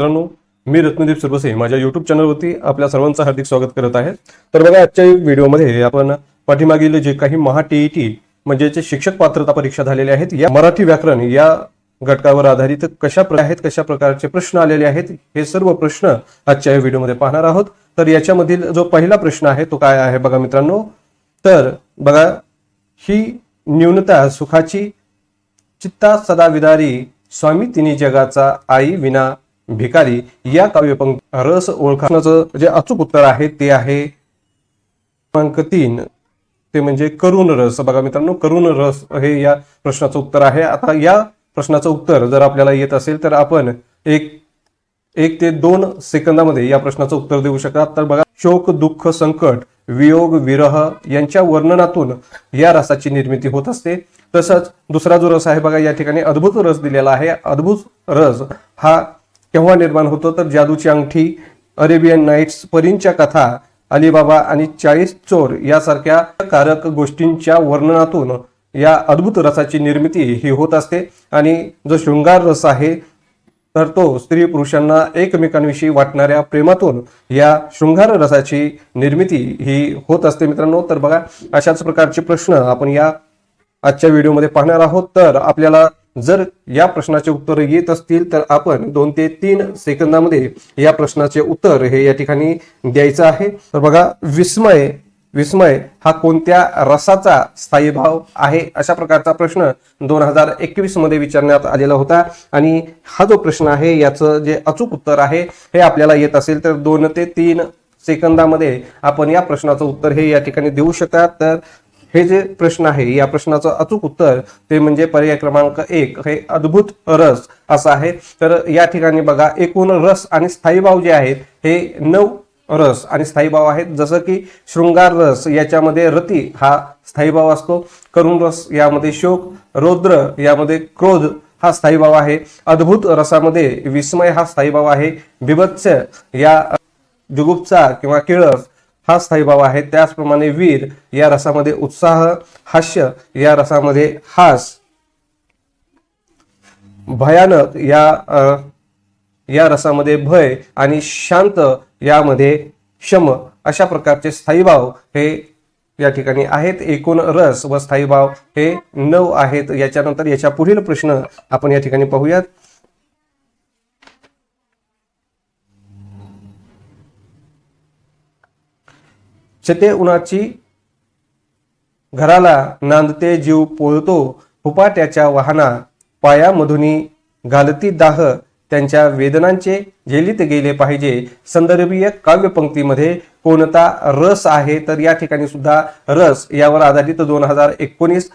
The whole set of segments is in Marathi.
मित्रांनो मी रत्नदीप सुरबसे माझ्या युट्यूब चॅनलवरती आपल्या सर्वांचं हार्दिक स्वागत करत आहे. तर बघा आजच्या व्हिडिओमध्ये आपण पाठीमागील जे काही महा टीईटी म्हणजे जे शिक्षक पात्रता परीक्षा झालेल्या आहेत या मराठी व्याकरण या घटकावर आधारित कशा प्र- आहेत कशा प्रकारचे प्रश्न आलेले आहेत हे सर्व प्रश्न आजच्या या व्हिडिओमध्ये पाहणार आहोत. तर याच्यामधील जो पहिला प्रश्न आहे तो काय आहे बघा मित्रांनो? तर बघा ही न्यूनता सुखाची चित्ता सदा विदारी स्वामी तिन्ही जगाचा आई विना भिकारी या काव्यपंक रस ओळखण्याचं जे अचूक उत्तर आहे ते आहे. क्रमांक तीन. ते म्हणजे करुण रस. बघा मित्रांनो करुण रस हे या प्रश्नाचं उत्तर आहे. आता या प्रश्नाचं उत्तर जर आपल्याला येत असेल तर आपण एक एक ते दोन सेकंदामध्ये या प्रश्नाचं उत्तर देऊ शकतात. तर बघा शोक दुःख संकट वियोग विरह यांच्या वर्णनातून या रसाची निर्मिती होत असते. तसंच दुसरा जो रस आहे बघा या ठिकाणी अद्भुत रस दिलेला आहे. अद्भुत रस हा केव्हा निर्माण होतो तर जादूची अंगठी अरेबियन नाईट्स परींच्या कथा अलिबाबा आणि चाळीस चोर यासारख्या कारक गोष्टींच्या वर्णनातून या अद्भुत रसाची निर्मिती ही होत असते. आणि जो शृंगार रस आहे तर तो स्त्री पुरुषांना एकमेकांविषयी वाटणाऱ्या प्रेमातून या शृंगार रसाची निर्मिती ही होत असते मित्रांनो. तर बघा अशाच प्रकारचे प्रश्न आपण या आजच्या व्हिडिओमध्ये पाहणार आहोत. तर आपल्याला जर या प्रश्नाचे उत्तर येत असतील तर आपण दोन ते तीन सेकंदामध्ये या प्रश्नाचे उत्तर हे या ठिकाणी द्यायचं आहे. तर बघा विस्मय विस्मय हा कोणत्या रसाचा स्थायी भाव आहे? अशा प्रकारचा प्रश्न दोन हजार एकवीसमध्ये विचारण्यात आलेला होता. आणि हा जो प्रश्न आहे याचं जे अचूक उत्तर आहे हे आपल्याला येत असेल तर दोन ते तीन सेकंदामध्ये आपण या प्रश्नाचं उत्तर हे या ठिकाणी देऊ शकतात तर हे जे प्रश्न आहे या प्रश्नाचं अचूक उत्तर ते म्हणजे पर्याय क्रमांक एक हे अद्भुत रस असं आहे. तर या ठिकाणी बघा एकूण रस आणि स्थायी भाव जे आहेत हे नऊ रस आणि स्थायी भाव आहेत. जसं की शृंगार रस याच्यामध्ये रती हा स्थायी भाव असतो. करुण रस यामध्ये शोक. रौद्र यामध्ये क्रोध हा स्थायी भाव आहे. अद्भुत रसामध्ये विस्मय हा स्थायी भाव आहे. बिभत्स या जुगुप्सा किंवा किळस हा स्थायीभाव आहे. त्याचप्रमाणे वीर या रसामध्ये उत्साह हास्य या रसामध्ये हास. भयानक या या रसामध्ये भय आणि शांत यामध्ये शम. अशा प्रकारचे स्थायीभाव हे या ठिकाणी आहेत. एकूण रस व स्थायीभाव हे नऊ आहेत. याच्यानंतर याच्या पुढील प्रश्न आपण या ठिकाणी पाहूयात. शेते उन्हाची घराला नांदते जीव पोळतो फुपाट्याच्या वाहना पायामधुनी घालती दाह त्यांच्या वेदनांचे झेलीत गेले पाहिजे. संदर्भीय काव्यपंक्तीमध्ये कोणता रस आहे? तर या ठिकाणी सुद्धा रस यावर आधारित दोन हजार एकोणीस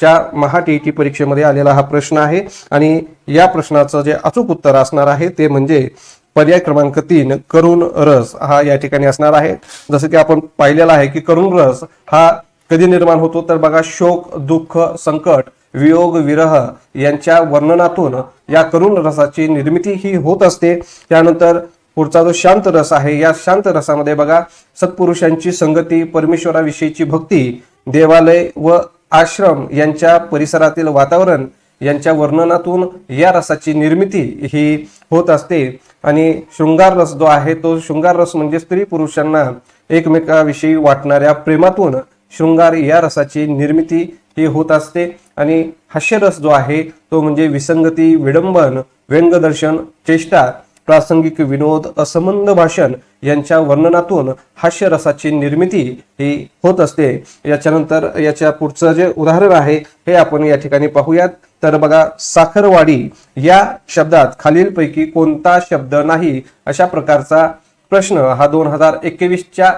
च्या महा टी परीक्षेमध्ये आलेला हा प्रश्न आहे. आणि या प्रश्नाचं जे अचूक उत्तर असणार आहे ते म्हणजे पर्याय क्रमांक तीन करुण रस हा या ठिकाणी असणार आहे. जसं की आपण पाहिलेला आहे की करुण रस हा कधी निर्माण होतो? तर बघा शोक दुःख संकट वियोग विरह यांच्या वर्णनातून या करुण रसाची निर्मिती ही होत असते. त्यानंतर पुढचा जो शांत रस आहे या शांत रसामध्ये बघा सत्पुरुषांची संगती परमेश्वराविषयीची भक्ती देवालय व आश्रम यांच्या परिसरातील वातावरण यांच्या वर्णनातून या रसाची निर्मिती ही होत असते. आणि शृंगार रस जो आहे तो शृंगार रस म्हणजे स्त्री पुरुषांना एकमेकाविषयी वाटणाऱ्या प्रेमातून शृंगार या रसाची निर्मिती ही होत असते. आणि हास्यरस जो आहे तो म्हणजे विसंगती विडंबन व्यंगदर्शन चेष्टा प्रासंगिक विनोद असंबंध भाषण यांच्या वर्णनातून हास्यरसाची निर्मिती ही होत असते. याच्यानंतर याच्या पुढचं जे उदाहरण आहे हे आपण या ठिकाणी पाहूयात. तर बघा साखरवाडी या शब्दात खालीलपैकी कोणता शब्द नाही? अशा प्रकारचा प्रश्न हा दोन हजार एकवीसच्या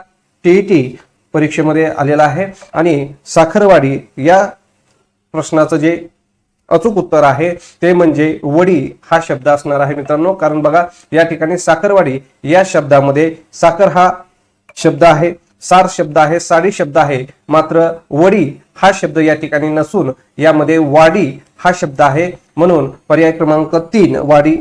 टीईटी परीक्षेमध्ये आलेला आहे. आणि साखरवाडी या प्रश्नाचं जे अचूक उत्तर आहे. ते म्हणजे वडी हा शब्द असणार आहे मित्रांनो. कारण बघा या ठिकाणी साखरवाडी या शब्दामध्ये साखर हा शब्द आहे सार शब्द आहे साडी शब्द आहे. मात्र वडी हा शब्द या ठिकाणी नसून यामध्ये वाडी हा शब्द आहे. म्हणून पर्याय क्रमांक तीन वाडी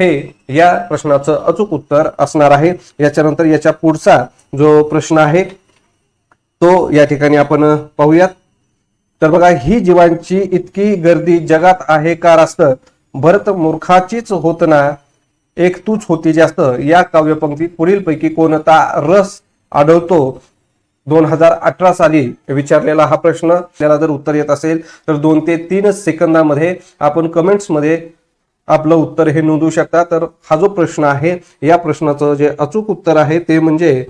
हे या प्रश्नाचं अचूक उत्तर असणार आहे. याच्यानंतर याच्या पुढचा जो प्रश्न आहे तो या ठिकाणी आपण पाहूयात. तर बघा ही जीवांची इतकी गर्दी जगात आहे का रास्त? भरत मूर्खाचीच होत ना. एक तूच होती जास्त. या काव्यपंक्तीत पुढीलपैकी कोणता रस आढळतो? दोन हजार अठरा साली विचारलेला हा प्रश्न. आपल्याला जर उत्तर येत असेल तर दोन ते तीन सेकंदामध्ये आपण कमेंट्समध्ये आपलं उत्तर हे नोंदवू शकता. तर हा जो प्रश्न आहे या प्रश्नाचं जे अचूक उत्तर आहे ते म्हणजे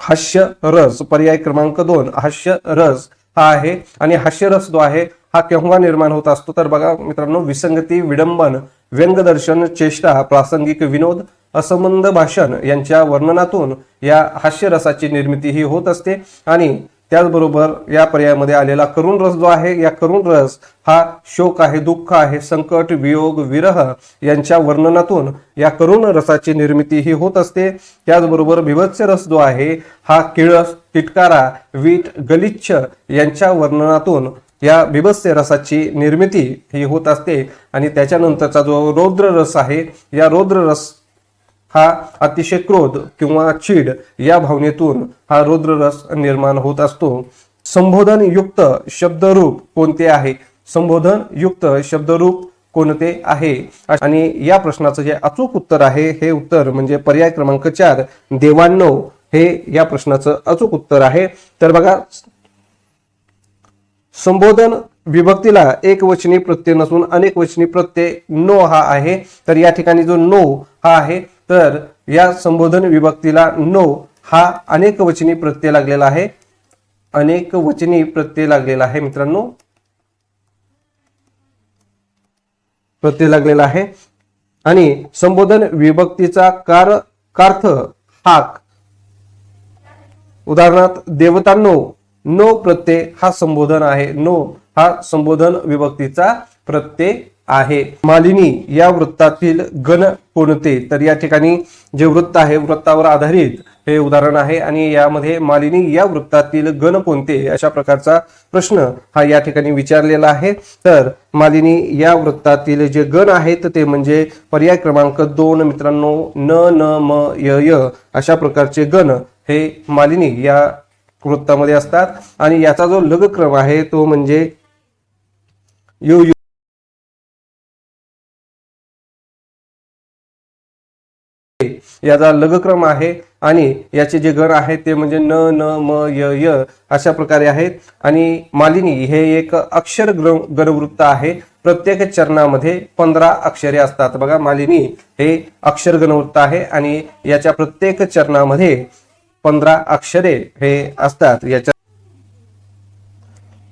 हास्य रस. पर्याय क्रमांक दोन हास्य रस. हा आहे आणि हास्यरस जो आहे हा केव्हा निर्माण होत असतो? तर बघा मित्रांनो विसंगती विडंबन व्यंगदर्शन चेष्टा प्रासंगिक विनोद असंबंध भाषण यांच्या वर्णनातून या हास्यरसाची निर्मिती ही होत असते. आणि त्याचबरोबर या पर्यायामध्ये आलेला करुण रस जो आहे या करुण रस हा शोक आहे दुःख आहे संकट वियोग विरह यांच्या वर्णनातून या करुण रसाची निर्मिती ही होत असते. त्याचबरोबर बिभत्स रस जो आहे हा किळस तिटकारा वीट गलिच्छ यांच्या वर्णनातून या बिभत्स्य रसाची निर्मिती ही होत असते आणि त्याच्यानंतरचा जो रौद्र रस आहे या रौद्र रस हा अतिशय क्रोध किंवा चीड या भावनेतून हा रौद्र रस निर्माण होत असतो. संबोधन युक्त शब्दरूप कोणते आहे? संबोधन युक्त शब्दरूप कोणते आहे? आणि या प्रश्नाचं जे अचूक उत्तर आहे हे उत्तर म्हणजे पर्याय क्रमांक चार देवांनो हे या प्रश्नाचं अचूक उत्तर आहे. तर बघा संबोधन विभक्तीला एक वचनी प्रत्यय नसून अनेक वचनी प्रत्यय नो हा आहे. तर या ठिकाणी जो नो हा आहे तर या संबोधन विभक्तीला नो हा अनेक वचनी प्रत्यय लागलेला आहे. अनेक वचनी प्रत्यय लागलेला आहे मित्रांनो. प्रत्यय लागलेला आहे. आणि संबोधन विभक्तीचा कार कार्थ हाक उदाहरणार्थ देवतांनो नो प्रत्यय हा संबोधन आहे. नो हा संबोधन विभक्तीचा प्रत्यय आहे. मालिनी या वृत्तातील गण कोणते? तर या ठिकाणी जे वृत्त आहे वृत्तावर आधारित हे उदाहरण आहे आणि यामध्ये मालिनी या वृत्तातील गण कोणते? अशा प्रकारचा प्रश्न हा या ठिकाणी विचारलेला आहे. तर मालिनी या वृत्तातील जे गण आहेत ते म्हणजे पर्याय क्रमांक दोन मित्रांनो न न म य य अशा प्रकारचे गण हे मालिनी या वृत्तामध्ये असतात. आणि याचा जो लगक्रम आहे तो म्हणजे यु यु. याचा लघुक्रम आहे आणि याचे जे गण आहेत ते म्हणजे न न म य य अशा प्रकारे आहेत. आणि मालिनी हे एक अक्षर ग्र- गणवृत्त आहे. प्रत्येक चरणामध्ये पंधरा अक्षरे असतात. बघा मालिनी हे अक्षर गणवृत्त आहे आणि याच्या प्रत्येक चरणामध्ये पंधरा अक्षरे हे असतात. याच्या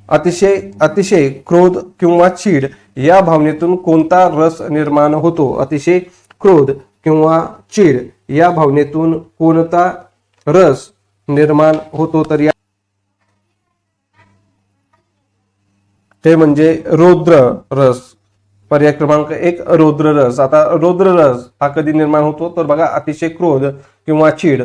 अतिशय अतिशय क्रोध किंवा चीड या भावनेतून कोणता रस निर्माण होतो? अतिशय क्रोध किंवा चीड या भावनेतून कोणता रस निर्माण होतो? तर या ते म्हणजे रौद्र रस. पर्याय क्रमांक एक रौद्र रस. आता रौद्र रस हा कधी निर्माण होतो? तर बघा अतिशय क्रोध किंवा चीड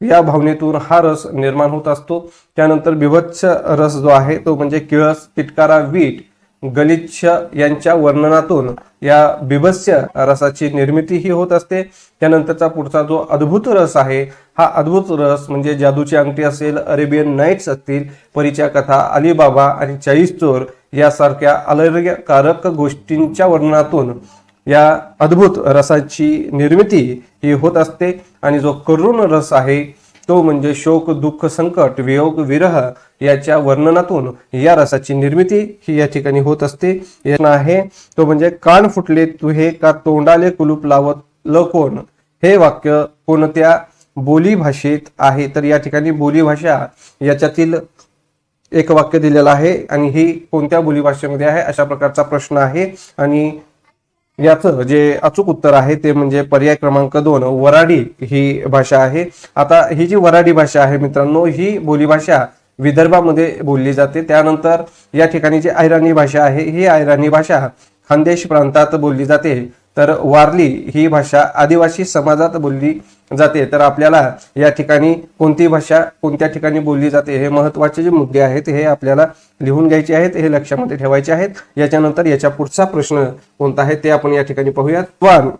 या भावनेतून हा रस निर्माण होत असतो. त्यानंतर बिभत्स रस जो आहे तो म्हणजे किळस तिटकारा वीट गलिच्छ यांच्या वर्णनातून या बिभत्स्य रसाची निर्मिती ही होत असते. त्यानंतरचा पुढचा जो अद्भुत रस आहे हा अद्भुत रस म्हणजे जादूची अंगठी असेल अरेबियन नाईट्स असतील परीच्या कथा अलिबाबा आणि चाळीस चोर यासारख्या अलर्यकारक गोष्टींच्या वर्णनातून या अद्भुत रसाची निर्मिती ही होत असते आणि जो करुण रस आहे तो म्हणजे शोक दुःख संकट वियोग विरह याच्या वर्णनातून या रसाची निर्मिती ही या ठिकाणी होत असते. आहे तो म्हणजे कान फुटले तुहे का तोंडाले कुलूप लावत ल कोण? हे वाक्य कोणत्या बोली भाषेत आहे? तर या ठिकाणी बोली भाषा याच्यातील एक वाक्य दिलेलं आहे आणि ही कोणत्या बोलीभाषेमध्ये आहे अशा प्रकारचा प्रश्न आहे. आणि याचं जे अचूक उत्तर आहे ते म्हणजे पर्याय क्रमांक दोन वराडी ही भाषा आहे. आता ही जी वराडी भाषा आहे मित्रांनो ही बोलीभाषा विदर्भामध्ये बोलली जाते. त्यानंतर या ठिकाणी जी ऐराणी भाषा आहे ही ऐराणी भाषा खानदेश प्रांतात बोलली जाते. तर वारली ही भाषा आदिवासी समाजात बोलली जाते. तर आपल्याला या ठिकाणी कोणती भाषा कोणत्या ठिकाणी बोलली जाते हे महत्त्वाचे जे मुद्दे आहेत हे आपल्याला लिहून घ्यायचे आहेत हे लक्षामध्ये ठेवायचे आहेत. याच्यानंतर याच्या पुढचा प्रश्न कोणता आहे ते आपण या ठिकाणी पाहूयात. विद्वान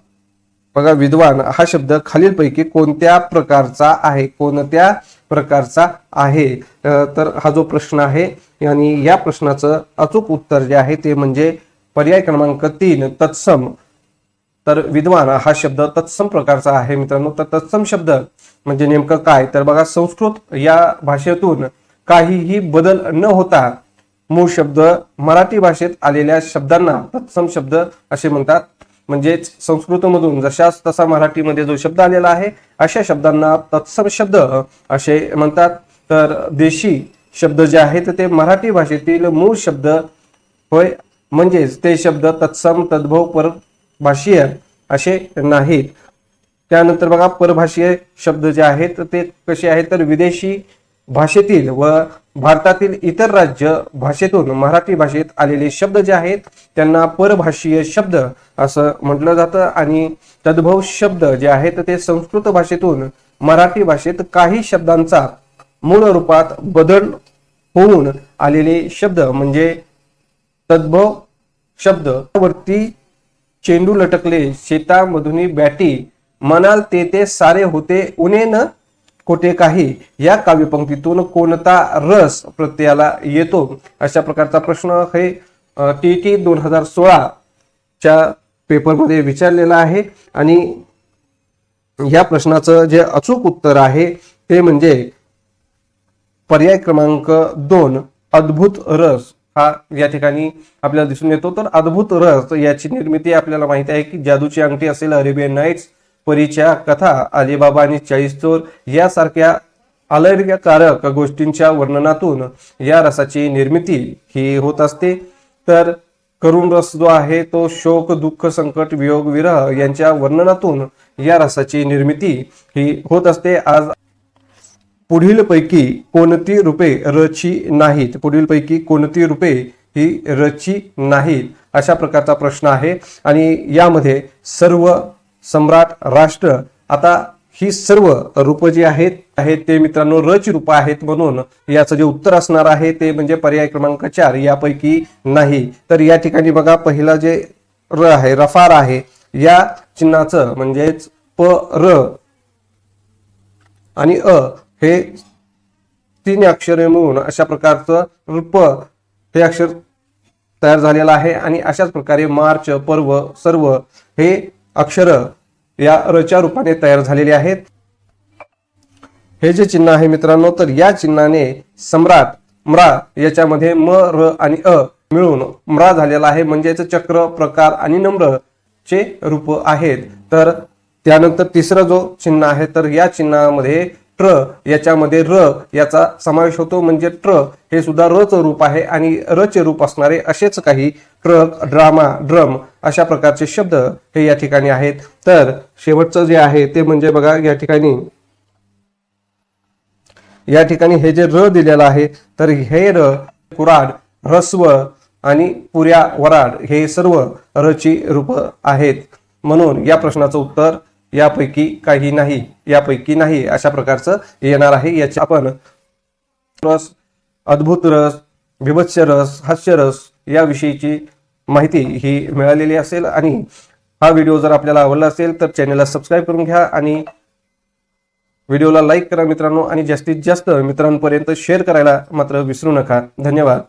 बघा विद्वान हा शब्द खालीलपैकी कोणत्या प्रकारचा आहे कोणत्या प्रकारचा आहे? तर हा जो प्रश्न आहे आणि या प्रश्नाचं अचूक उत्तर जे आहे ते म्हणजे पर्याय क्रमांक तीन तत्सम. तर विद्वान हा शब्द तत्सम प्रकारचा आहे मित्रांनो. तर तत्सम शब्द म्हणजे नेमकं काय? तर बघा संस्कृत या भाषेतून काहीही बदल न होता मूळ शब्द मराठी भाषेत आलेल्या शब्दांना तत्सम शब्द असे म्हणतात. म्हणजेच संस्कृतमधून जशाच तसा मराठीमध्ये जो शब्द आलेला आहे अशा शब्दांना तत्सम शब्द असे म्हणतात. तर देशी शब्द जे आहेत ते मराठी भाषेतील मूळ शब्द होय. म्हणजेच ते शब्द तत्सम तद्भव भाषीय असे नाहीत. त्यानंतर बघा परभाषीय शब्द जे आहेत ते कसे आहेत? तर विदेशी भाषेतील व भारतातील इतर राज्य भाषेतून मराठी भाषेत आलेले शब्द जे आहेत त्यांना परभाषीय शब्द असं म्हटलं जातं. आणि तद्भव शब्द जे आहेत ते संस्कृत भाषेतून मराठी भाषेत काही शब्दांचा मूळ रूपात बदल होऊन आलेले शब्द म्हणजे तद्भव शब्द वरती चेंडू लटकले शेतामधून बॅटी म्हणाल ते ते सारे होते उणे न कोठे काही. या काव्यपंक्तीतून कोणता रस प्रत्ययाला येतो? अशा प्रकारचा प्रश्न हे टी टी दोन हजार सोळाच्या पेपरमध्ये विचारलेला आहे. आणि या प्रश्नाचं जे अचूक उत्तर आहे ते म्हणजे पर्याय क्रमांक दोन अद्भुत रस. हा या ठिकाणी आपल्याला दिसून येतो. तर अद्भुत रस याची निर्मिती आपल्याला माहिती आहे की जादूची अंगठी असेल अरेबियन नाईट्स परीच्या कथा अलिबाबा आणि चाळीस चोर यासारख्या आलर्यकारक गोष्टींच्या वर्णनातून या रसाची निर्मिती ही होत असते. तर करुण रस जो आहे तो शोक दुःख संकट वियोग विरह यांच्या वर्णनातून या रसाची निर्मिती ही होत असते. आज पुढील पैकी कोणती रूपे रची नाहीत? पुढील पैकी कोणती रूपे ही रची नाहीत? अशा प्रकारचा प्रश्न आहे. आणि यामध्ये सर्व सम्राट राष्ट्र आता ही सर्व रूप जी आहेत आहेत ते मित्रांनो रच रूप आहेत म्हणून याचं जे उत्तर असणार आहे ते म्हणजे पर्याय क्रमांक चार यापैकी नाही. तर या ठिकाणी बघा पहिला जे र आहे रफार आहे या चिन्हाचं म्हणजेच प र आणि अ हे तीन अक्षरे मिळून अशा प्रकारचं रूप हे अक्षर तयार झालेलं आहे आणि अशाच प्रकारे मार्च पर्व सर्व हे अक्षर या रच्या रूपाने तयार झालेले आहेत. हे जे चिन्ह आहे मित्रांनो तर या चिन्हाने सम्राट म्रा याच्यामध्ये म र आणि अ मिळून म्रा झालेला आहे. म्हणजेच चक्र प्रकार आणि नम्र चे रूप आहेत. तर त्यानंतर तिसरा जो चिन्ह आहे तर या चिन्हामध्ये ट्र याच्यामध्ये र याचा समावेश होतो म्हणजे ट्र हे सुद्धा रच रूप आहे आणि रचे रूप असणारे असेच काही ट्रक ड्रामा ड्रम अशा प्रकारचे शब्द हे या ठिकाणी आहेत. तर शेवटचं जे आहे ते म्हणजे बघा या ठिकाणी. या ठिकाणी हे जे र दिलेलं आहे तर हे र कुराड ह्रस्व आणि पुऱ्या वराड हे सर्व रची रूप आहेत. म्हणून या प्रश्नाचं उत्तर यापैकी काही नाही यापैकी नाही अशा प्रकारचं येणार आहे. याचे आपण रस अद्भुत रस विभत्स रस हास्यरस याविषयीची माहिती ही मिळालेली असेल. आणि हा व्हिडिओ जर आपल्याला आवडला असेल तर चॅनलला सबस्क्राईब करून घ्या आणि व्हिडिओला लाईक करा मित्रांनो. आणि जास्तीत जास्त मित्रांपर्यंत शेअर करायला मात्र विसरू नका. धन्यवाद.